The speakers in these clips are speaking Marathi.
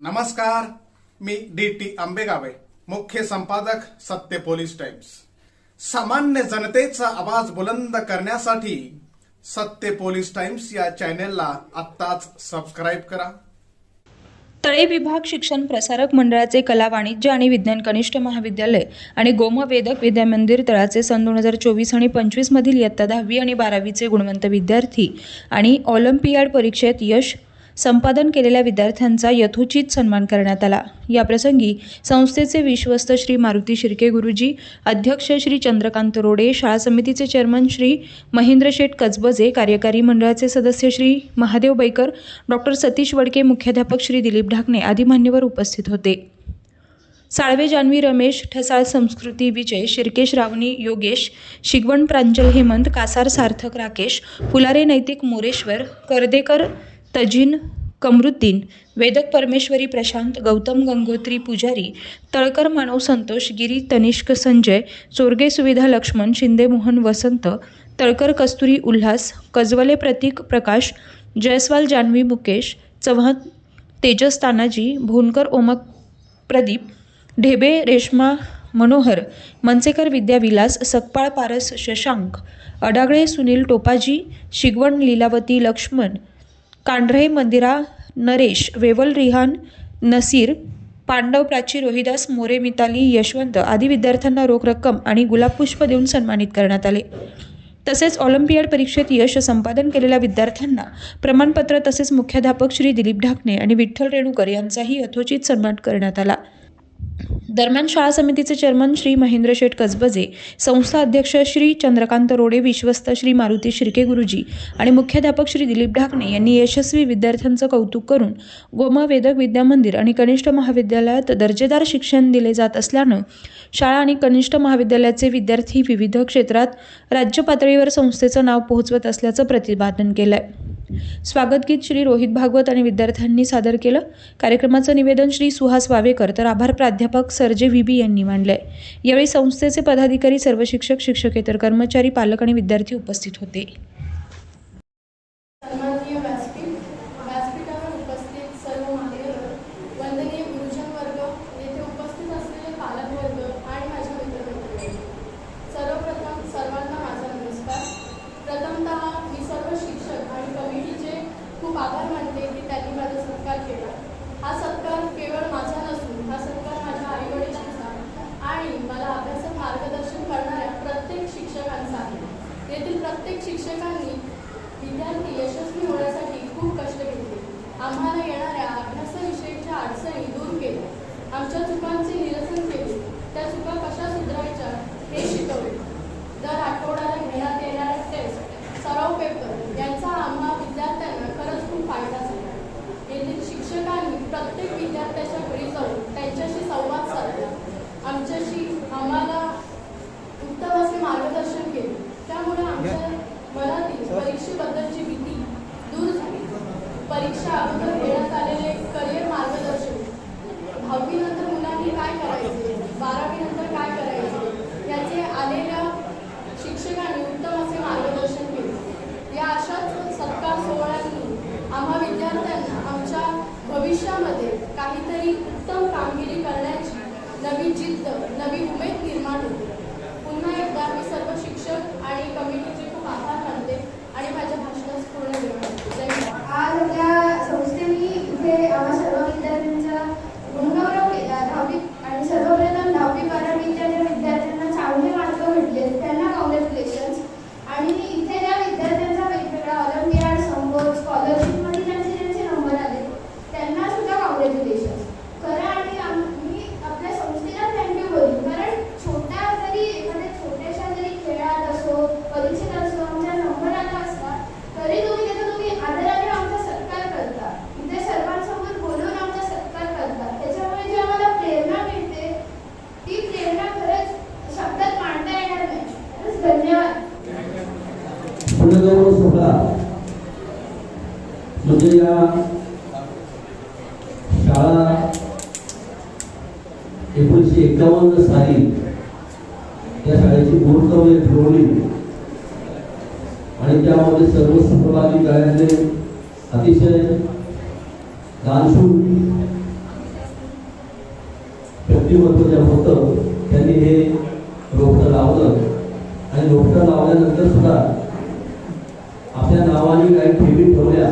नमस्कार मी डी टी आंबेगावे मुख्य संपादक सत्य पोलीस टाइम्स. सामान्य जनतेचा आवाज बुलंद करण्यासाठी सत्य पोलीस टाइम्स या चॅनेलला आत्ताच सबस्क्राईब करा. तळे विभाग शिक्षण प्रसारक मंडळाचे कला वाणिज्य आणि विज्ञान कनिष्ठ महाविद्यालय आणि गोमवेदक विद्यामंदिर तळाचे सन दोन हजार चोवीस आणि पंचवीसमधील इयत्ता दहावी आणि बारावीचे गुणवंत विद्यार्थी आणि ऑलिम्पियाड परीक्षेत यश संपादन केलेल्या विद्यार्थ्यांचा यथोचित सन्मान करण्यात आला. याप्रसंगी संस्थेचे विश्वस्त श्री मारुती शिर्के गुरुजी अध्यक्ष श्री चंद्रकांत रोडे शाळा समितीचे चेअरमन श्री महेंद्र शेठ कजबजे कार्यकारी मंडळाचे सदस्य श्री महादेव बैकर डॉक्टर सतीश वडके मुख्याध्यापक श्री दिलीप ढाकणे आदी मान्यवर उपस्थित होते. साळवे जान्हवी रमेश ठसाळ संस्कृती विजय शिर्केश रावणी योगेश शिगवण प्रांजल हेमंत कासार सार्थक राकेश फुलारे नैतिक मोरेश्वर करदेकर तजिन कमरुद्दीन वेदक परमेश्वरी प्रशांत गौतम गंगोत्री पुजारी तळकर मानव संतोष गिरी तनिष्क संजय चोरगे सुविधा लक्ष्मण शिंदे मोहन वसंत तळकर कस्तुरी उल्हास कजवले प्रतीक प्रकाश जयस्वाल जान्हवी मुकेश चव्हाण तेजस तानाजी भोनकर ओमक प्रदीप ढेबे रेश्मा मनोहर मनसेकर विद्याविलास सकपाळ पारस शशांक अडागळे सुनील टोपाजी शिगवण लीलावती लक्ष्मण कांढरे मंदिरा नरेश वेवल रिहान नसीर पांडव प्राची रोहिदास मोरे मिताली यशवंत आदी विद्यार्थ्यांना रोख रक्कम आणि गुलाबपुष्प देऊन सन्मानित करण्यात आले. तसेच ऑलिम्पियाड परीक्षेत यश संपादन केलेल्या विद्यार्थ्यांना प्रमाणपत्र तसेच मुख्याध्यापक श्री दिलीप ढाकणे आणि विठ्ठल रेणुकर यांचाही यथोचित सन्मान करण्यात आला. दरम्यान शाळा समितीचे चेअरमन श्री महेंद्र शेठ कसबजे संस्था अध्यक्ष श्री चंद्रकांत रोडे विश्वस्त श्री मारुती शिर्के गुरुजी आणि मुख्याध्यापक श्री दिलीप ढाकणे यांनी यशस्वी विद्यार्थ्यांचं कौतुक करून गोमा वेदक विद्यामंदिर आणि कनिष्ठ महाविद्यालयात दर्जेदार शिक्षण दिले जात असल्यानं शाळा आणि कनिष्ठ महाविद्यालयाचे विद्यार्थी विविध क्षेत्रात राज्य पातळीवर संस्थेचं नाव पोहोचवत असल्याचं प्रतिपादन केलं आहे स्वागत स्वागतगीत श्री रोहित भागवत आणि विद्यार्थ्यांनी सादर केलं. कार्यक्रमाचं निवेदन श्री सुहास वावेकर तर आभार प्राध्यापक सरजे व्ही बी यांनी मांडलंय. यावेळी संस्थेचे पदाधिकारी सर्व शिक्षक शिक्षकेतर कर्मचारी पालक आणि विद्यार्थी उपस्थित होते सन्माननीय व्यासपीठ व्यासपीठावर उपस्थित सर्व मान्यवर वंदनीय गुरुजन वर्ग येथे उपस्थित असलेले पालक वर्ग आणि माझ्या मित्रमैत्रिणी सर्वप्रथम सर्वांना माझा नमस्कार प्रथमतः मी सर्व शिक्षक आणि कमिटीचे खूप आभार मानते की त्यांनी माझा सत्कार केला हा सत्कार केवळ माझा नसून हा सत्कार माझ्या आईवडिलांचा आणि मला अभ्यासात मार्गदर्शन करणाऱ्या प्रत्येक शिक्षकांचा आहे येथील प्रत्येक शिक्षकांनी विद्यार्थी यशस्वी होण्यासाठी खूप कष्ट घेतले आम्हाला येणाऱ्या अभ्यासाविषयीच्या अडचणी दूर केल्या आमच्या चुकांचे निरसन केले त्या चुका कशा सुधारायच्या हे शिकवले दर आठवड्याला घेण्यात येणाऱ्या टेस्ट सराव पेपर यांचा आम्हा विद्यार्थ्यांना खरंच खूप फायदा झाला येथील शिक्षकांनी प्रत्येक विद्यार्थ्याच्या घरी जाऊन त्यांच्याशी संवाद साधला आमच्याशी आम्हाला उत्तम असे मार्गदर्शन केले त्यामुळे आमच्या मनातील परीक्षेबद्दलची भीती दूर झाली परीक्षा अगोदर घेण्यात आलेले करिअर मार्गदर्शन. दहावी नंतर मुलांनी काय करायचे? बारावी नंतर काय करायचे? याचे आलेल्या शिक्षकांनी उत्तम असे मार्गदर्शन केले. या अशाच सत्कार सोहळ्यांनी आम्हा विद्यार्थ्यांना आमच्या भविष्यामध्ये काहीतरी उत्तम कामगिरी करण्याची नवी जिद्द नवी उमेद निर्माण होते. पुन्हा एकदा मी सर्व शिक्षक आणि कमिटीचे खूप आभार मानते आणि माझ्या भाषणास पूर्ण देणार आज आपल्या संस्थेने इथे आम्हा सर्व विद्यार्थ्यांचा गुणगौरव केला दहावी आणि सर्वप्रथम दहावी बारावीच्या ज्या विद्यार्थ्यांना चांगले मार्क भेटले त्यांना कॉंग्रॅच्युलेशन्स आणि इथे ज्या विद्यार्थ्यांचा वेगवेगळा ऑलिम्पियाड संबोध स्कॉलरशिपमध्ये ज्यांचे ज्यांचे नंबर आले त्यांना सुद्धा कॉंग्रॅच्युलेशन्स खरं आणि आम- मी आपल्या संस्थेला थँक्यू बोलू कारण छोट्या जरी एखाद्या छोट्याशा जरी खेळात असो परीक्षेत असो आमचा नंबर आला असला तरी तुम्ही त्याचा तुम्ही आदराने आमचा सत्कार करता इथे सर्वांसमोर बोलून आमचा सत्कार करता त्याच्यामुळे जी आम्हाला प्रेरणा मिळते ती प्रेरणा खरंच शब्दात मांडता येणार नाही खरंच धन्यवाद पुनर्गौरव सोहळा म्हणजे या शाळा एकोणीसशे एकावन्न साली या शाळेची बोर्डकवले ठरवली आणि त्यामध्ये सर्व सहभागी गळ्यातले अतिशय दानशूर व्यक्तिमत्व जे होतं त्यांनी हे रोपटं लावलं आणि रोपटं लावल्यानंतर सुद्धा आपल्या नावाने काही ठेवी ठेवल्या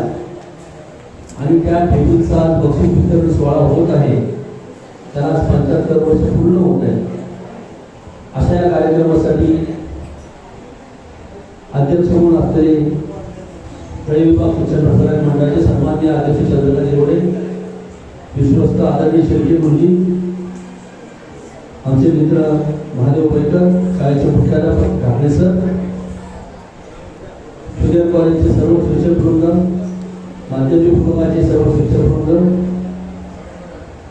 आणि त्या टेबलचा बक्षीस वितरण सोहळा होत आहे. त्याला पंच्याहत्तर वर्ष पूर्ण होत आहे. अशा या कार्यक्रमासाठी अध्यक्ष म्हणून असलेले तळे विभाग शिक्षण प्रसारक मंडळाचे सन्मान्य अध्यक्ष चंद्रकांत देवडे विश्वस्त आदरणीय शेळके गुरुजी आमचे मित्र महादेव पैकर शाळेचे मुख्याध्यापक घागणे सर कॉलेजचे सर्व शिक्षक वृंद माध्यमिक कुटुंबाचे सर्व शिक्षक वृंद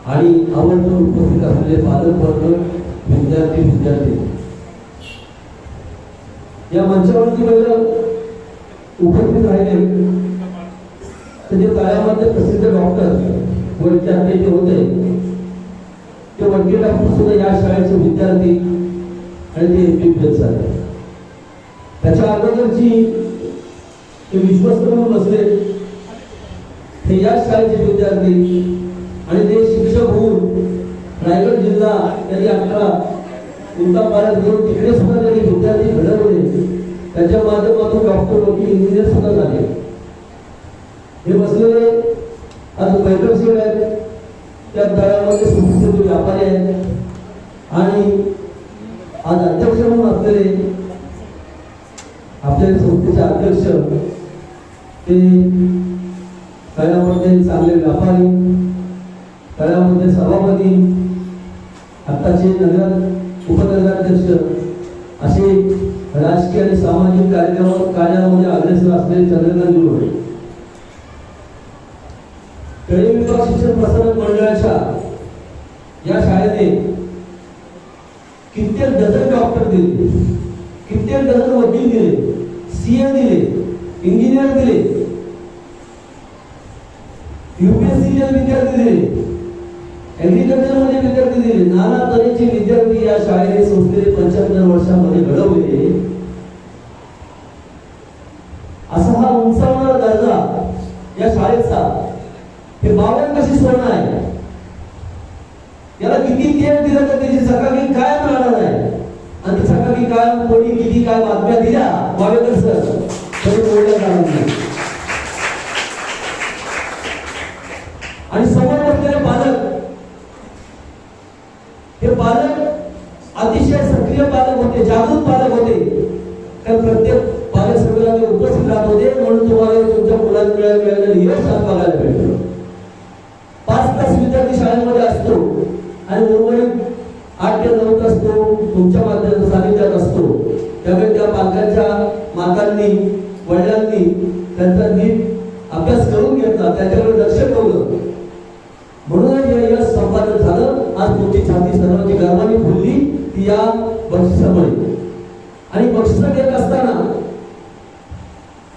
आणि आवर्जून उपस्थित असलेले पालक वर्ग विद्यार्थी विद्यार्थी. या मंचावरती पहिलं उपस्थित राहिले. तर जे काळामध्ये प्रसिद्ध डॉक्टर वडके आपले जे होते ते वडके डॉक्टर सुद्धा या शाळेचे विद्यार्थी आणि ते एम एमबीबीएस झाले. त्याच्या अगोदरची ते विश्वस्त म्हणून बसले. या शाळेचे विद्यार्थी आणि ते शिक्षक होऊन रायगड जिल्हा त्यांनी आपला उत्तम पाण्यात घेऊन तिकडे सुद्धा त्यांनी विद्यार्थी घडवले. त्याच्या माध्यमातून डॉक्टर लोक इंजिनियर सुद्धा झाले. हे बसलेले आज पैदल आहेत. त्या तळामध्ये सुप्रसिद्ध व्यापारी आहेत. आणि आज अध्यक्ष म्हणून असलेले आपल्या संस्थेचे अध्यक्ष ते तळ्यामध्ये चांगले व्यापारी तळ्यामध्ये सभापती आत्ताचे नगर उपनगराध्यक्ष असे राजकीय आणि सामाजिक कार्यक्रम कार्यामध्ये अग्रेसर असलेले चंद्रकांत जोडे तळी विभाग शिक्षण प्रसारक मंडळाच्या या शाळेने कित्येक डझन डॉक्टर दिले कित्येक डझन वकील दिले सीए दिले इंजिनियर दिले युपीएससी विद्यार्थी दिले ऍग्रिकल्चरमध्ये विद्यार्थी दिले नाना तऱ्हेचे विद्यार्थी या शाळेने संस्थेने पंच्याहत्तर वर्षामध्ये घडवले. असा हा उंचावणारा दर्जा या शाळेचा हे बावन्न कशी स्वर्ण आहे. याला किती तेल दिलं तर त्याची चकाकी कायम राहणार आहे. आणि सकाळी चकाकी कायम कोणी किती काय बातम्या दिल्या? बावेकर सर. तरी बोलल्या जाणार नाही. आणि समोर बसलेले पालक हे पालक अतिशय सक्रिय पालक होते जागृत पालक होते. तर प्रत्येक पालक सगळ्यांना उपस्थित राहत होते म्हणून तुम्हाला तुमच्या मुलांना मिळालेलं यश आज बघायला पाच तास विद्यार्थी शाळेमध्ये असतो आणि उर्वरित आठ ते नऊ तास तो तुमच्या माध्यम सानिध्यात असतो. त्यामुळे त्या पालकांच्या मातांनी वडिलांनी त्यांचा नीट अभ्यास करून घेतला त्याच्याकडे लक्ष ठेवलं. म्हणूनच या यश संपादन झालं. आज तुमची छाती सर्वांची गर्वाने फुलली ती या बक्षिसामुळे. आणि बक्षिस देत असताना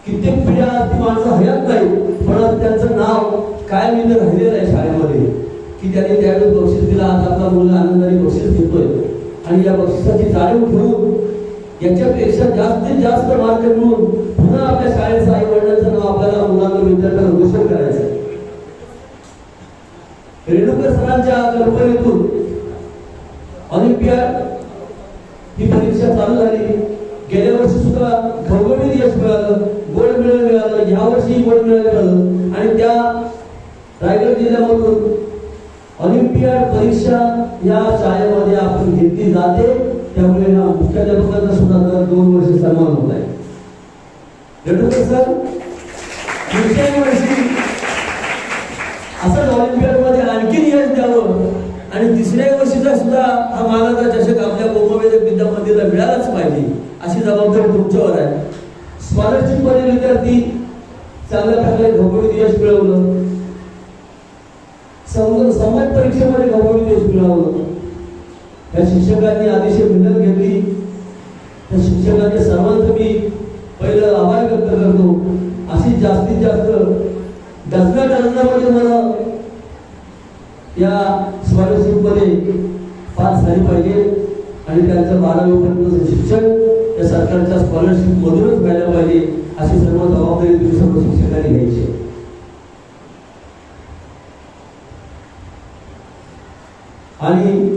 कित्येक पिढ्या ती माणसं हयात नाही पण त्यांचं नाव काय मी राहिलेलं आहे शाळेमध्ये की त्याने त्यावेळेस बक्षीस दिला. आज आपला मुलगा आनंदाने बक्षीस घेतोय आणि या बक्षिसाची जाणीव ठेवून याच्यापेक्षा जास्तीत जास्त मार्क मिळून पुन्हा आपल्या शाळेत सरांच्या कल्पनेतून ऑलिम्पियाड ही परीक्षा चालू झाली. गेल्या वर्षी सुद्धा घवघवीत यश मिळालं गोल्ड मेडल मिळालं या वर्षी गोल्ड मेडल मिळालं. आणि त्या रायगड जिल्ह्यामधून ऑलिम्पियाड परीक्षा या शाळेमध्ये आपण घेतली जाते. त्यामुळे ना मुख्याध्यापकांना सुद्धा दर दोन वर्ष सन्मान होत आहे. सर पुढच्या वर्षी असंच ऑलिम्पियाडमध्ये द्यावं आणि तिसऱ्या वर्षीचा सुद्धा हा मानाचा चषक आपल्या गोमवेदक विद्या मंदिरला मिळालाच पाहिजे अशी जबाबदारी तुमच्यावर आहे. स्कॉलरशिपमध्ये विद्यार्थी चांगल्या प्रकारे भौगोलिक यश मिळवलं. समजून समाज परीक्षेमध्ये भौगोलिक यश मिळवलं. त्या शिक्षकांनी अतिशय मेहनत घेतली. त्या शिक्षकांच्या सर्वांचं मी पहिलं आभार व्यक्त करतो. अशी जास्तीत जास्त डझना डझनामध्ये मला या स्कॉलरशिपमध्ये पास झाली पाहिजे आणि त्यांचं बारावीपर्यंत शिक्षण या सरकारच्या स्कॉलरशिप मधूनच व्हायला पाहिजे अशी सर्व जबाबदारी तुम्ही सर्व शिक्षकांनी घ्यायची आहे. आणि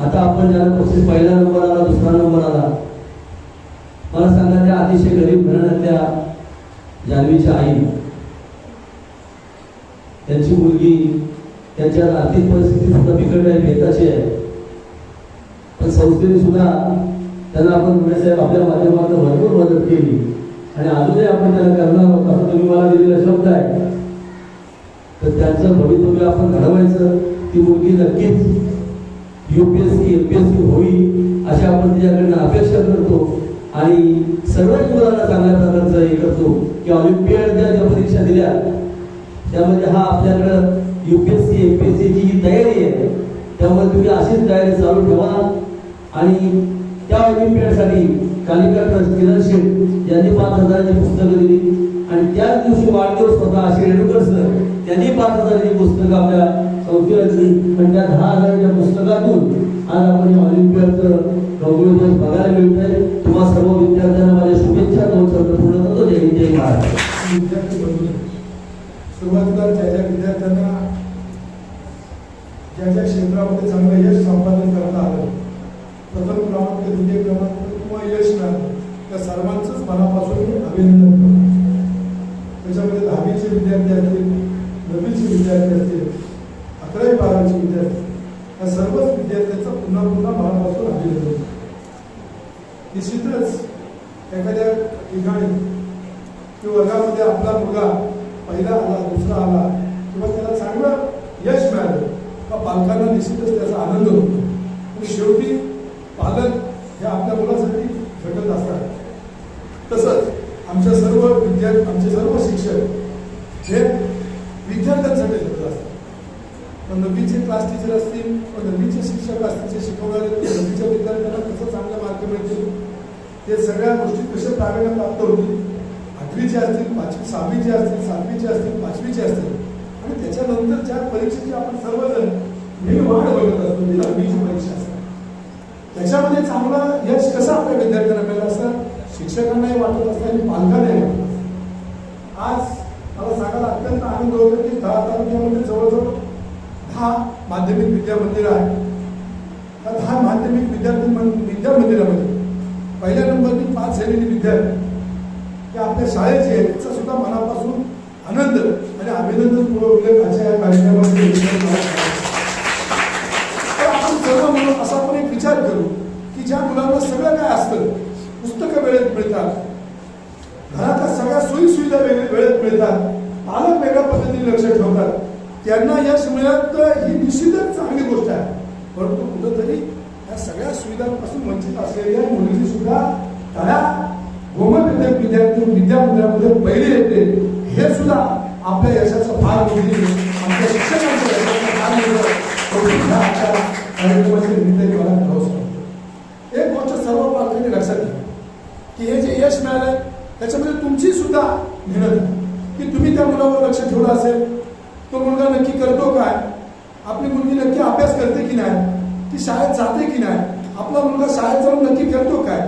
आता आपण ज्याला पक्षी पहिला नंबर आला दुसरा नंबर आला मला सांगा त्या अतिशय गरीब घराण्यातल्या जान्हवीच्या आई त्यांची मुलगी त्यांच्या आर्थिक परिस्थिती सुद्धा बिकट आहे बेताची आहे. पण संस्थेने सुद्धा त्यांना आपण साहेब आपल्या माध्यमातून भरपूर मदत केली. आणि अजूनही आपण त्याला करणार आहोत असं तुम्ही मला दिलेला शब्द आहे. तर त्यांचं भवितव्य आपण घडवायचं ती मुलगी नक्कीच UPSC U P S C होईल अशी आपण तिच्याकडनं अपेक्षा करतो. आणि सर्वच मुलांना चांगल्या प्रकारचं हे करतो. की ऑलिम्पियाड ज्या परीक्षा दिल्या त्यामध्ये हा आपल्याकडं युपीएससी एमपीएससीची जी तयारी आहे त्यामुळे तुम्ही अशीच तयारी चालू ठेवा. आणि त्या ऑलिम्पियाडसाठी कालिका ट्रस्ट किरण शेठ यांनी पाच हजाराची पुस्तकं दिली. आणि त्याच दिवशी वाढदिवस होता अशी रेणुकर सर त्यांनी पाच हजाराची पुस्तकं आपल्या संस्थेला दिली. पण त्या दहा हजाराच्या पुस्तकातून आज आपण या ऑलिम्पियाडचं गौरव बघायला मिळत आहे तुम्हा सर्व विद्यार्थ्यांना माझ्या शुभेच्छा दोन शब्द पूर्ण करतो जय जय महाराज विद्यार्थी सुरुवातीला ज्या ज्या विद्यार्थ्यांना ज्या ज्या क्षेत्रामध्ये चांगलं यश संपादन करता आलं प्रथम क्रमांक द्वितीय क्रमांक किंवा यश मिळालं त्या सर्वांचंच मनापासून मी अभिनंदन करतो त्याच्यामध्ये दहावीचे विद्यार्थी असतील नववीचे विद्यार्थी असतील अकरावी बारावीचे विद्यार्थी या सर्वच विद्यार्थ्यांचं पुन्हा पुन्हा मनापासून अभिनंदन करतो. निश्चितच एखाद्या ठिकाणी की वर्गामध्ये आपला मुलगा पहिला आला दुसरा आला किंवा त्याला चांगलं यश मिळालं. का पालकांना निश्चितच त्याचा आनंद होतो. आणि शेवटी पालक हे आपल्या मुलासाठी झटत असतात. तसंच आमच्या सर्व विद्यार्थी आमचे सर्व शिक्षक हे विद्यार्थ्यांसाठी झटत असतात. मग नववीचे क्लास टीचर असतील पण नववीचे शिक्षक असतील जे शिकवणारे ते नववीच्या विद्यार्थ्यांना कसं चांगले मार्क मिळतील? ते सगळ्या गोष्टी कशा प्रावीण्य प्राप्त होतील? आठवीचे असतील पाचवी सहावीचे असतील सातवीचे असतील पाचवीचे असतील. आणि त्याच्यानंतर ज्या परीक्षेची आपण सर्वजण नेहमी वाढ बघत असतो जिला बीची परीक्षा असतात त्याच्यामध्ये चांगला यश कसं आपल्या विद्यार्थ्यांना मिळेल असं शिक्षकांनाही वाटत असतं आणि पालकांनाही वाटत असतं. आज मला सांगायला अत्यंत आनंद होतो की दहा तालुक्यामध्ये जवळजवळ दहा माध्यमिक विद्या मंदिर आहे त्या दहा माध्यमिक विद्यार्थी मन- विद्या मंदिरामध्ये पहिल्या नंबरनी पाच झालेली विद्यार्थी. की आपल्या शाळेचे आहेत त्याचा सुद्धा मनापासून आनंद आणि अभिनंदन पूर्व अशा या कार्यक्रमामध्ये आपण सर्व म्हणून असा आपण एक विचार करू की ज्या मुलांना सगळं काय असतं पुस्तकं वेळेत मिळतात घरातल्या सगळ्या सोयी सुविधा वेळेत मिळतात पालक वेगळ्या पद्धतीने लक्ष ठेवतात त्यांना यश मिळत ही निश्चितच चांगली गोष्ट आहे. परंतु कुठंतरी या सगळ्या सुविधांपासून वंचित असलेल्या मुलीची सुद्धा त्या गोमत विद्यापीठ विद्यार्थी विद्यामंदिरामध्ये पहिले येते. हे सुद्धा आपल्या यशाचं फार मोठी आमच्या शिक्षकांच्या यशाचं फार मोठं आजच्या मला करावंच एक गोष्ट सर्व पालकांनी लक्षात घ्या की हे जे यश मिळालंय त्याच्यामध्ये तुमची सुद्धा मेहनत आहे. की तुम्ही त्या मुलावर लक्ष ठेवलं असेल तो मुलगा नक्की करतो काय? आपली मुलगी नक्की अभ्यास करते की नाही? ती शाळेत जाते की नाही? आपला मुलगा शाळेत जाऊन नक्की करतो काय?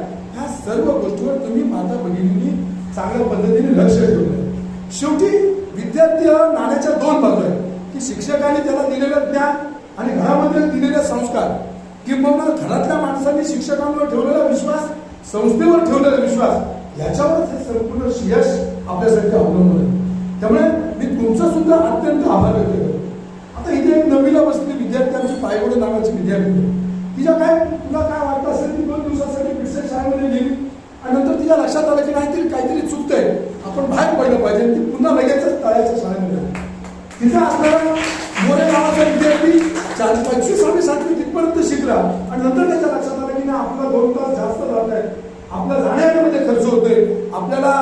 सर्व गोष्टीवर तुम्ही माता भगिनींनी चांगल्या पद्धतीने लक्ष ठेवलं शेवटी विद्यार्थी हा नाण्याच्या दोन बाजू आहेत. की शिक्षकांनी त्याला दिलेलं ज्ञान आणि घरामध्ये दिलेले संस्कार. किंबहुना घरातल्या माणसांनी शिक्षकांवर ठेवलेला विश्वास संस्थेवर ठेवलेला विश्वास याच्यावरच हे संपूर्ण यश आपल्यासाठी अवलंबून आहे. त्यामुळे मी तुमचा सुद्धा अत्यंत आभार व्यक्त करतो. आता इथे एक नवीला बसलेली विद्यार्थ्यांची पायगोडे नावाची विद्यार्थी आहे. तिच्या काय तुला काय वाटतं असेल ती दोन दिवसासाठी क्रिस्टन शाळेमध्ये गेली आणि नंतर तिच्या लक्षात आलं की नाहीतरी काहीतरी चुकतंय. आपण बाहेर पडलं पाहिजे ती पुन्हा लगेचच तळ्याच्या शाळेमध्ये आली. तिचा असणारा मोरे नावाचा विद्यार्थी चार पंचवीसावी सातवी तिथपर्यंत शिकला आणि नंतर त्याच्या लक्षात आलं की ना आपला दोन तास जास्त जात आहे. आपला जाण्यामध्ये खर्च होतोय. आपल्याला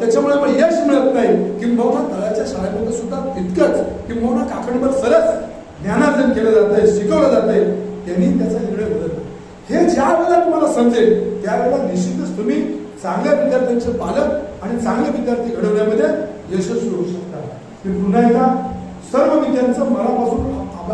त्याच्यामुळे पण यश मिळत नाही. किंबहुना तळाच्या शाळेमध्ये सुद्धा तितकंच. किंबहुना काकडभर सरस ज्ञानार्जन केलं जात आहे शिकवलं जात आहे त्यांनी त्याचा निर्णय बदलला हे ज्या वेळेला तुम्हाला समजेल त्यावेळेला निश्चितच तुम्ही चांगल्या विद्यार्थ्यांचे पालक आणि चांगले विद्यार्थी घडवण्यामध्ये यशस्वी होऊ शकता. मी पुन्हा एकदा सर्व विद्यार्थ्यांचं मनापासून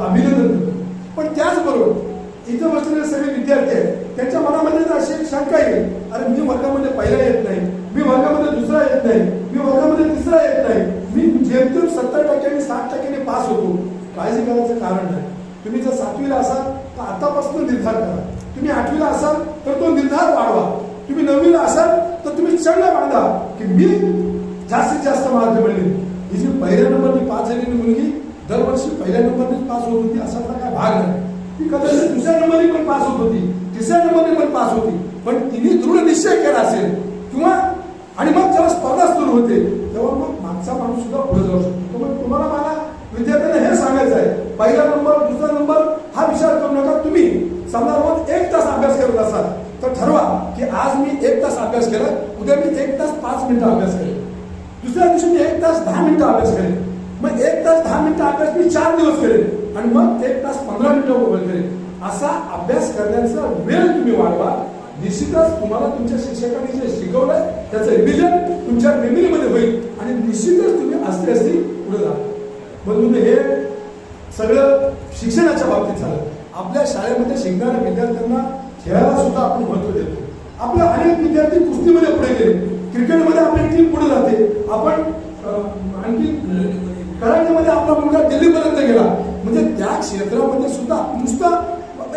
अभिनंदन करतो. पण त्याचबरोबर इथं बसलेले सगळे विद्यार्थी आहेत त्यांच्या मनामध्ये जर अशी एक शंका येईल. अरे मी वर्गामध्ये पहिला येत नाही मी वर्गामध्ये दुसरा येत नाही मी वर्गामध्ये तिसरा येत नाही. मी जेमतेम सत्तर टक्क्यांनी साठ टक्क्यांनी पास होतो. काळजी करायचं कारण नाही. तुम्ही जर सातवीला असाल तर आतापासून निर्धार करा. तुम्ही आठवीला असाल तर तो निर्धार वाढवा. तुम्ही नववीला असाल तर तुम्ही चढला बांधा की मी जास्तीत जास्त मार्क मिळेल ही जी पहिल्या नंबरने पास झालेली मुलगी दरवर्षी पहिल्या नंबरने पास होत होती असा काय भाग नाही. ती कदाचित दुसऱ्या नंबरने पण पास होत होती तिसऱ्या नंबरने पण पास होती. पण तिने दृढ निश्चय केला असेल किंवा आणि मग जेव्हा स्पर्धा सुरू होते तेव्हा मग मागचा माणूस सुद्धा पुढे जाऊ शकतो. तर मग तुम्हाला मला विद्यार्थ्यांना हे सांगायचं आहे. पहिला नंबर दुसरा नंबर हा विचार करू नका. तुम्ही समजा रोज एक तास अभ्यास करत असाल तर ठरवा की आज मी एक तास अभ्यास केला उद्या मी एक तास पाच मिनिटं अभ्यास करेन. दुसऱ्या दिवशी मी एक तास दहा मिनिटं अभ्यास करेन. मग एक तास दहा मिनिटं अभ्यास मी चार दिवस करेन. आणि मग एक तास पंधरा मिनिटं मोबाईल करेन. असा अभ्यास करण्याचा वेळ तुम्ही वाढवा. निश्चितच तुम्हाला तुमच्या शिक्षकांनी जे शिकवलंय त्याचं रिव्हिजन तुमच्या मेमरीमध्ये होईल. आणि निश्चितच तुम्ही असते असती पुढे जा मग तुम्ही हे सगळं शिक्षणाच्या बाबतीत झालं. आपल्या शाळेमध्ये शिकणाऱ्या विद्यार्थ्यांना खेळायला सुद्धा आपण महत्त्व देतो. आपले अनेक विद्यार्थी कुस्तीमध्ये पुढे गेले. क्रिकेटमध्ये आपली टीम पुढे जाते. आपण आणखी कराटेमध्ये आपला मुलगा दिल्लीपर्यंत गेला. म्हणजे त्या क्षेत्रामध्ये सुद्धा नुसता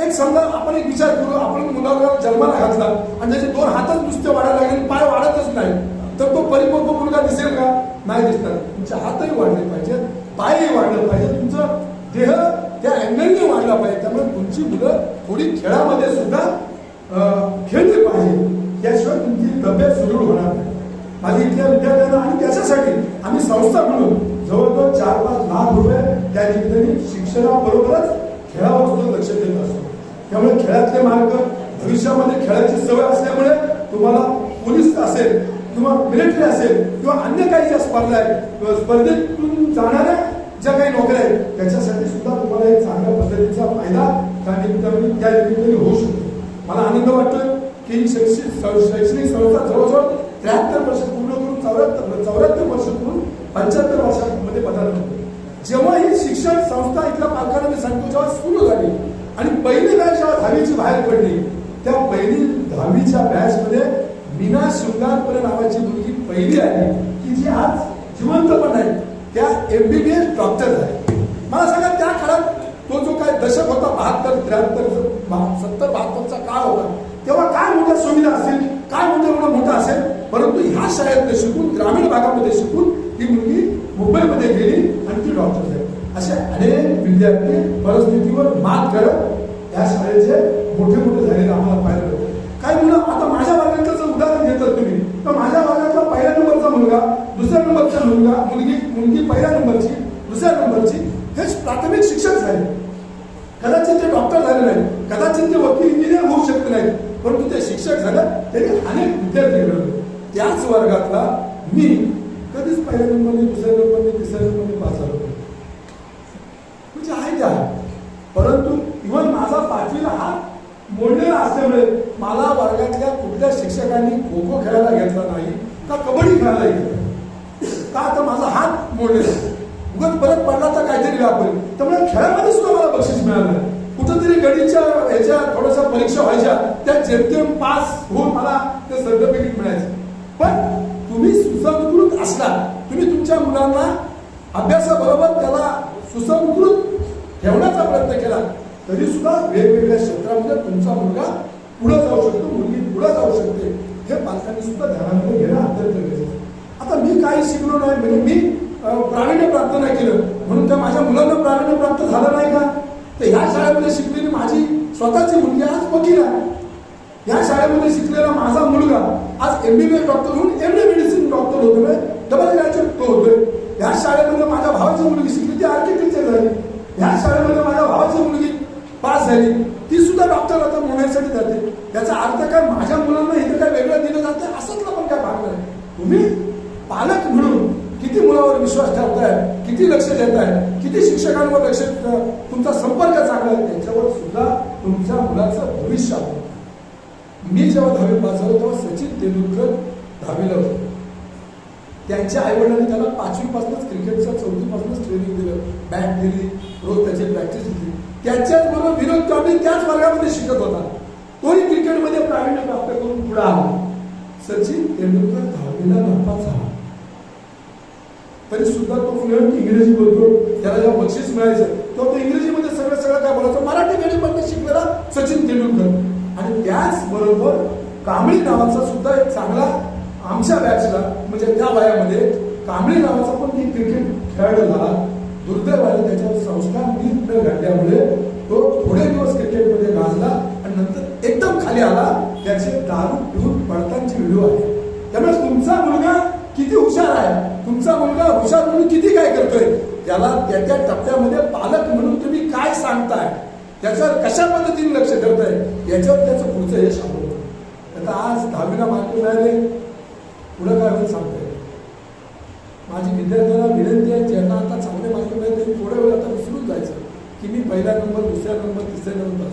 एक समजा आपण एक विचार करू आपण मुलाला जन्माला घातला आणि त्याचे दोन हातच नुसते वाढायला लागले आणि पाय वाढतच नाही. तर तो परिपक्व मुलगा दिसेल का? नाही दिसणार. तुमचे हातही वाढले पाहिजेत पायही वाढले पाहिजे तुमचं देह त्या अँगलने वाढला पाहिजे. त्यामुळे तुमची मुलं थोडी खेळामध्ये सुद्धा खेळली पाहिजे. त्याशिवाय तुमची तब्येत सुदृढ होणार नाही. माझ्या इथल्या विद्यार्थ्यांना आणि त्याच्यासाठी आम्ही संस्था म्हणून जवळजवळ चार पाच लाख रुपये त्या निमित्ताने शिक्षणाबरोबरच खेळावर सुद्धा लक्ष देत असतो. त्यामुळे खेळातले मार्ग भविष्यामध्ये खेळाची सवय असल्यामुळे तुम्हाला पोलीस असेल किंवा मिलिटरी असेल किंवा अन्य काही ज्या स्पर्धा आहेत किंवा स्पर्धेतून जाणाऱ्या ज्या काही नोकऱ्या आहेत त्याच्यासाठी सुद्धा तुम्हाला एक चांगल्या पद्धतीचा फायदा त्या निमित्ताने त्या निमित्ताने होऊ शकतो. मला आनंद वाटतोय की शैक्षणिक शैक्षणिक संस्था जवळजवळ त्र्याहत्तर वर्ष पूर्ण करून चौऱ्याहत्तर चौऱ्याहत्तर वर्ष करून पंच्याहत्तर वर्षामध्ये पदार्थ जेव्हा ही शिक्षण संस्था इथल्या पालकांना मी सांगतो जेव्हा सुरू झाली आणि पहिली बॅच जेव्हा दहावीची बाहेर पडली त्या पहिली दहावीच्या बॅच मध्ये मीना शृंगारपणे नावाची मुलगी पहिली आली की जी आज जिवंत पण आहे. त्या एमबीबीएस डॉक्टर झाल्या मला सांगा त्या काळात तो जो काय दशक होता बहात्तर त्र्याहत्तर सत्तर बहात्तरचा काळ होता तेव्हा काय मोठ्या सुविधा असतील काय मोठं एवढा मोठा असेल? परंतु ह्या शाळेमध्ये शिकून ग्रामीण भागामध्ये शिकून ती मुलगी मुंबईमध्ये गेली आणि ती डॉक्टर झाली. असे अनेक विद्यार्थी परिस्थितीवर मात करत या शाळेचे मोठे मोठे झालेले आम्हाला पाहायला मिळते काही मुलं आता माझ्या वर्गातलं जर उदाहरण घेतात तुम्ही तर माझ्या वर्गातला पहिल्या नंबरचा मुलगा दुसऱ्या नंबरचा मुलगा मुलगी मुलगी पहिल्या नंबरची दुसऱ्या नंबरची हे प्राथमिक शिक्षक झाले. कदाचित ते डॉक्टर झाले नाही कदाचित ते वकील इंजिनियर होऊ शकले नाही परंतु ते शिक्षक झाले त्यांनी अनेक विद्यार्थी घडवले त्याच वर्गातला मी कधीच पहिल्या नंबरने दुसऱ्या नंबरने तिसऱ्या नंबरने पास झालो नाही. म्हणजे आहे ते आहे. परंतु इव्हन माझा पाचवीला हात मोडलेला असल्यामुळे मला वर्गातल्या कुठल्या शिक्षकांनी खो खो खेळायला घेतला मिळाला का तर माझा हात मोडलेला? उगत परत पडला तर काहीतरी व्यापल त्यामुळे खेळामध्ये सुद्धा मला बक्षीस मिळालं. कुठंतरी गणितच्या ह्याच्या थोड्याशा परीक्षा व्हायच्या. त्या जेमतेम पास होऊन मला ते सर्टिफिकेट मिळायचं. पण तुम्ही सुसंस्कृत असला तुम्ही तुमच्या मुलांना अभ्यासाबरोबर त्याला सुसंस्कृत ठेवण्याचा प्रयत्न केला तरी सुद्धा वेगवेगळ्या क्षेत्रामध्ये तुमचा मुलगा पुढे जाऊ शकतो मुलगी पुढे जाऊ शकते. हे पालकांनी सुद्धा ध्यानामध्ये घेणार अत्यंत गरजेचं आहे. आता मी काही शिकलो नाही. म्हणजे मी प्रावीण्य प्राप्त नाही केलं. म्हणून त्या माझ्या मुलांना प्रावीण्य प्राप्त झालं नाही का? तर ह्या शाळेमध्ये शिकलेली माझी स्वतःची मुलगी आज वकील आहे. या शाळेमध्ये शिकलेला माझा मुलगा आज एमबीबीएस डॉक्टर होऊन एम डी मेडिसिन डॉक्टर होतोय. म्हणजे डबल ग्रॅज्युएट होतोय. या शाळेमध्ये माझ्या भावाची मुलगी शिकली ती आर्किटेक्चर झाली. या शाळेमध्ये माझ्या भावाची मुलगी पास झाली. ती सुद्धा डॉक्टर आता होण्यासाठी जाते. याचा अर्थ काय? माझ्या मुलांना हे काय वेगळं दिलं जातं असंच पण काय भाग नाही तुम्ही पालक म्हणून किती मुलावर विश्वास ठेवताय किती लक्ष देताय किती शिक्षकांवर लक्ष तुमचा संपर्क चांगला आहे त्याच्यावर सुद्धा तुमच्या मुलाचं भविष्य आहे. मी जेव्हा दहावी पास झालो तेव्हा सचिन तेंडुलकर दहावीला होते. त्यांच्या आईवडिलांनी त्याला पाचवीपासूनच क्रिकेटच्या चौथीपासूनच ट्रेनिंग दिलं बॅट दिली रोज त्याची प्रॅक्टिस दिली त्याच्याच बरोबर विनोद चौधरी त्याच वर्गामध्ये शिकत होता. तोही क्रिकेटमध्ये प्रावीण्य प्राप्त करून पुढे आला. सचिन तेंडुलकर दहावीला नापास झाला. तरी सुद्धा तो फ्लुएंट इंग्रजी बोलतो. त्याला जेव्हा बक्षीस मिळायचं तेव्हा तो इंग्रजीमध्ये सगळं सगळं काय बोलायचं? मराठी मीडियममध्ये शिकलेला सचिन तेंडुलकर. आणि त्याचबरोबर कांबळी नावाचा सुद्धा एक चांगला आमच्या बॅचला म्हणजे त्या वयामध्ये कांबळी नावाचा पण एक क्रिकेट खेळाडू झाला. दुर्दैवाने त्याच्या संस्कार नीट न घडल्यामुळे तो थोडे दिवस क्रिकेटमध्ये गाजला आणि नंतर एकदम खाली आला. त्याचे दारू पिऊन पडतांचे व्हिडिओ आहे त्यामुळे तुमचा मुलगा किती हुशार आहे. तुमचा मुलगा हुशार म्हणून किती काय करतोय? त्याला त्या त्या टप्प्यामध्ये पालक म्हणून तुम्ही काय सांगताय? त्याच्यावर कशा पद्धतीने लक्ष ठेवताय? याच्यावर त्याचं पुढचं यश आवडतं आता आज दहावीला मार्क मिळाले. पुढं काय होईल सांगता माझी विद्यार्थ्यांना विनंती आहे ज्यांना आता चांगले मार्क मिळाले थोड्या वेळ आता विसरून जायचं. की मी पहिला नंबर दुसऱ्या नंबर तिसऱ्या नंबर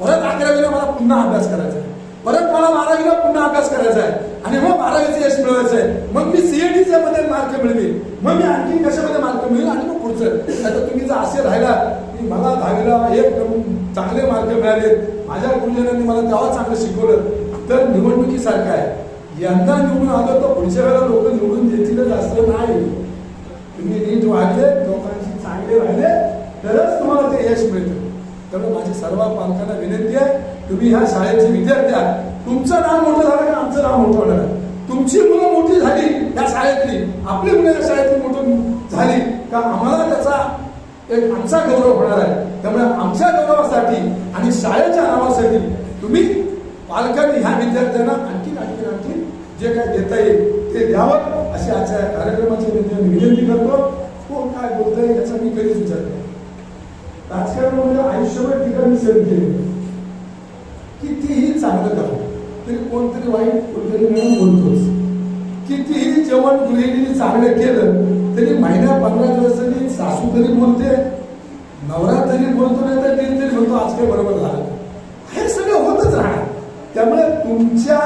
परत अकरावीला मला पुन्हा अभ्यास करायचा आहे. परत मला बारावीला पुन्हा अभ्यास करायचा आहे. आणि मग बारावीचं यश मिळवायचं आहे. मग मी सीएटीच्या मध्ये मार्क मिळवेल मग मी आणखी कशामध्ये मार्क मिळेल? आणि मग पुढचं. आता तुम्ही जर असे राहिला की मला दहावीला एक चांगले मार्क मिळाले. माझ्या गुरुजनांनी मला तेव्हा चांगलं शिकवलं. तर निवडणुकीसारखं आहे. यंदा निवडून आलो तर पुढच्या वेळेला लोक निवडून देतीलच असं नाही. तुम्ही नीट वागले लोकांशी चांगले राहिले तरच तुम्हाला ते यश मिळतं. त्यामुळे माझी सर्व पालकांना विनंती आहे तुम्ही ह्या शाळेचे विद्यार्थी आहात. तुमचं नाव मोठं झालं का आमचं नाव मोठं होणार? आहे तुमची मुलं मोठी झाली या शाळेतली. आपली मुलं या शाळेतली मोठी झाली का आम्हाला त्याचा एक आमचा गौरव होणार आहे. त्यामुळे आमच्या गौरवासाठी आणि शाळेच्या नावासाठी तुम्ही पालकांनी ह्या विद्यार्थ्यांना आणखी आणखी आणखी जे काय देता येईल ते द्यावं. अशी आजच्या कार्यक्रमाची विनंती करतो. कोण काय बोलतोय याचा मी कधीच विचार नाही. म्हणजे आयुष्यभर ठिकाणी सेव केली चांगलं करा तरी कोणतरी वाईट कोणतरी मिळून बोलतोच. कितीही जेवण गृहिणीने चांगलं केलं तरी महिन्या पंधरा दिवसांनी सासू तरी बोलते नवरा तरी बोलतो नाही तर तीन तरी म्हणतो आज काही बरोबर झालं हे सगळं होतच राहणार. त्यामुळे तुमच्या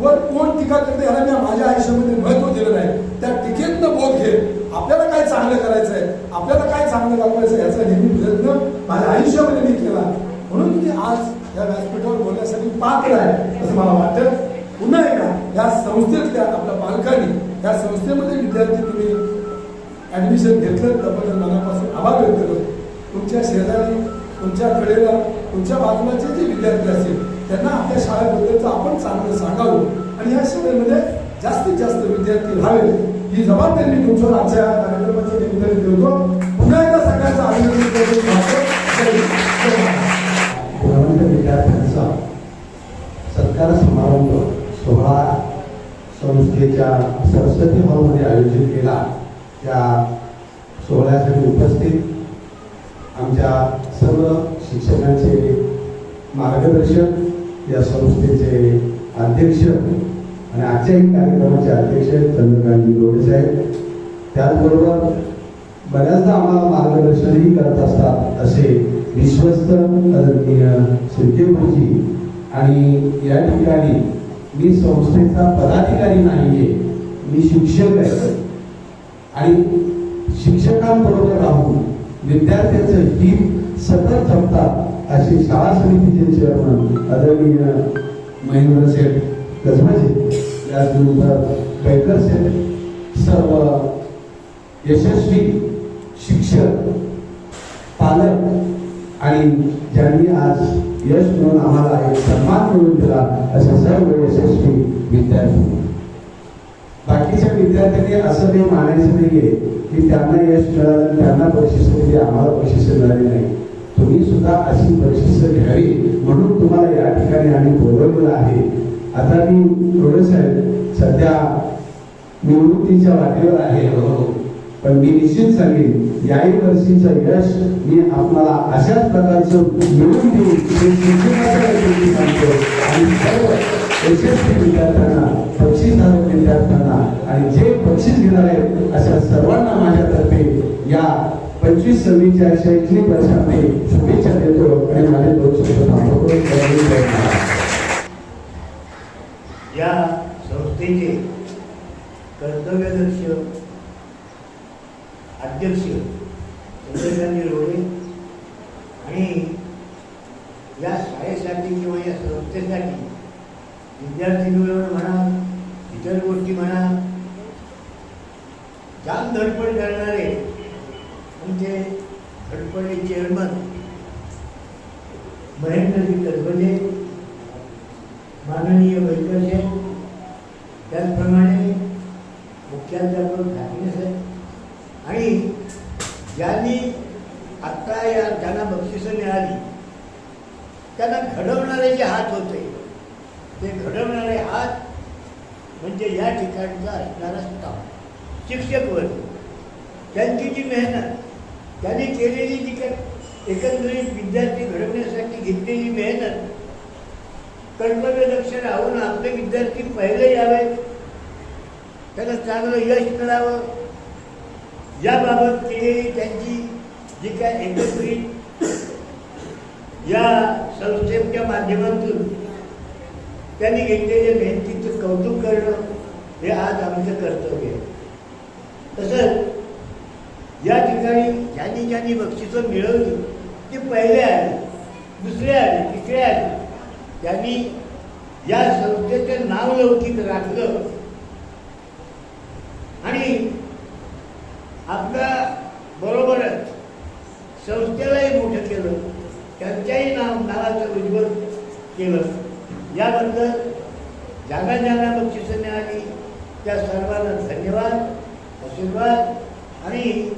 वर कोण टीका करते याला मी माझ्या आयुष्यामध्ये महत्त्व दिलं नाही. त्या टीकेतनं बोध घे. आपल्याला काय चांगलं करायचं आहे आपल्याला काय चांगलं दाखवायचं आहे याचा नेहमी प्रयत्न माझ्या आयुष्यामध्ये मी केला. म्हणून मी आज या व्यासपीठावर बोलण्यासाठी पात्र आहे असं मला वाटतं. पुन्हा एकदा या संस्थेतल्या आपल्या पालकांनी या संस्थेमध्ये विद्यार्थी तुम्ही ऍडमिशन घेतलं त्याबद्दल मनापासून आभार व्यक्त करतो. तुमच्या शेजारी तुमच्या कडेला तुमच्या बाजूलाचे जे विद्यार्थी असतील त्यांना आपल्या शाळेबद्दलचं आपण चांगलं सांगावं. आणि या शाळेमध्ये जास्तीत जास्त विद्यार्थी राहावे ही जबाबदारी मी तुमच्यावर आजच्या या कार्यक्रमाच्या निमित्ताने ठेवतो. पुन्हा एकदा सगळ्यांचं अभिनंदन करतो. विद्यार्थ्यांचा सत्कार समारंभ सोहळा संस्थेच्या सरस्वती हॉलमध्ये आयोजित केला. त्या सोहळ्यासाठी उपस्थित आमच्या सर्व शिक्षकांचे मार्गदर्शक या संस्थेचे अध्यक्ष आणि आजच्याही कार्यक्रमाचे अध्यक्ष चंद्रकांतजी गोडे साहेब. त्याचबरोबर बऱ्याचदा आम्हाला मार्गदर्शनही करत असतात असे विश्वस्त आदरणीय सिद्धेपूरजी आणि या ठिकाणी मी संस्थेचा पदाधिकारी नाहीये मी शिक्षक आहे. आणि शिक्षकांबरोबर राहून विद्यार्थ्यांचं हित सतत जपतात असे शाळा समितीचे चेअरमन आदरणीय महेंद्र शेठ गजमाजे त्याचनंतर बेकर शेठ सर्व यशस्वी शिक्षक पालक आणि ज्यांनी आज यश म्हणून आम्हाला एक सन्मान मिळवून दिला असे सर्व यशस्वी विद्यार्थी बाकीच्या विद्यार्थ्यांनी असं काही मानायचं नाहीये की त्यांना यश मिळालं त्यांना बक्षिसं दिली म्हणजे आम्हाला बक्षिसं मिळाली नाही. तुम्ही सुद्धा अशी बक्षिसं घ्यावी म्हणून तुम्हाला या ठिकाणी आम्ही बोलवलेलं आहे. आता मी थोडंसं सध्या निवृत्तीच्या वाटेवर आहे. हो पण मी निश्चित सांगेन याही वर्षीचं यश मी आपल्याला अशाच प्रकारचं मिळून देऊ हे सांगतो. आणि सर्व यशस्वी विद्यार्थ्यांना पक्षीधारक विद्यार्थ्यांना आणि जे पक्षीस घेणार आहेत अशा सर्वांना माझ्यातर्फे या पंचवीस सव्वीसच्या शैक्षणिक वर्षामध्ये शुभेच्छा देतो आणि माझे दोन या संस्थेचे कर्तव्यदक्ष अध्यक्ष चंद्रकांत रोडे आणि या शाळेसाठी किंवा या संस्थेसाठी विद्यार्थी मिळवणं म्हणा इतर गोष्टी म्हणा जाम धडपड करणारे आमचे धडपडे चेअरमन महेंद्रजी कसबले माननीय वैद्य त्याचप्रमाणे मुख्याध्यापक ठाकरे साहेब आणि ज्यांनी आत्ता या ज्यांना बक्षिसं मिळाली त्यांना घडवणारे जे हात होते ते घडवणारे हात म्हणजे या ठिकाणचा असणारा स्टाफ शिक्षक वर्ग. त्यांची जी मेहनत त्यांनी केलेली जी काही एकंदरीत विद्यार्थी घडवण्यासाठी घेतलेली मेहनत कर्तव्य लक्ष राहून आपले विद्यार्थी पहिले यावेत. त्यांना चांगलं यश मिळावं. याबाबत केलेली त्यांची जी काय एकत्रित या संस्थेच्या माध्यमातून त्यांनी घेतलेल्या मेहनतीचं कौतुक करणं हे आज आमचं कर्तव्य आहे. तसंच या ठिकाणी ज्यांनी ज्यांनी बक्षिसं मिळवली ते पहिले आले दुसरे आले तिसरे आले त्यांनी या संस्थेचं नाव लौकिक राखलं. आणि आपल्या बरोबरच संस्थेलाही मोठं केलं. त्यांच्याही नाव नावाचं उज्ज्वल केलं. याबद्दल जागा जागा बक्षिसं मिळाली. त्या सर्वांना धन्यवाद आशीर्वाद आणि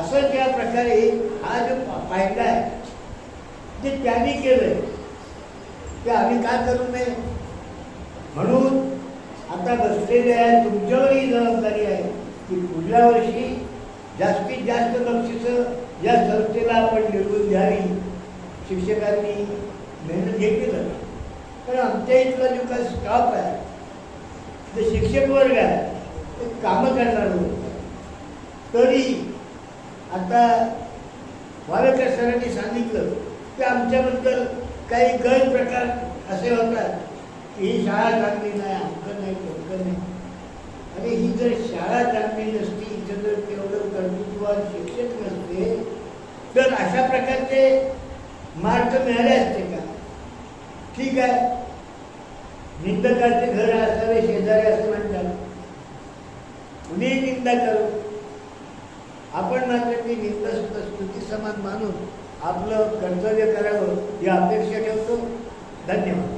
असं ज्या प्रकारे हा जो फायदा आहे जे त्यांनी केलं ते आम्ही का करू नये? म्हणून आता बसलेले आहे तुमच्यावरही जबाबदारी आहे. की पुढल्या वर्षी जास्तीत जास्त बक्षिसं या संस्थेला आपण निवडून द्यावी शिक्षकांनी मेहनत घेतली जाते पण आमच्या इथला जो काही स्टाफ आहे जे शिक्षक वर्ग आहे ते कामं करणार तरी आता वावेकर सरांनी सांगितलं की आमच्याबद्दल काही गैरप्रकार असे होतात की ही शाळा चांगली नाही अमकं नाही तमकं नाही. आणि ही जर शाळा चांगली नसती इथं जर तेवढं कर्तृत्वान शिक्षक नसते तर अशा प्रकारचे मार्क मिळाले असते का? ठीक आहे. निंदकाचे घर असावे शेजारी असं म्हणतात. कुणीही निंदा करू. आपण मात्र ती निंदा सुद्धा स्तुती समान मानून आपलं कर्तव्य करावं ही अपेक्षा ठेवतो. धन्यवाद.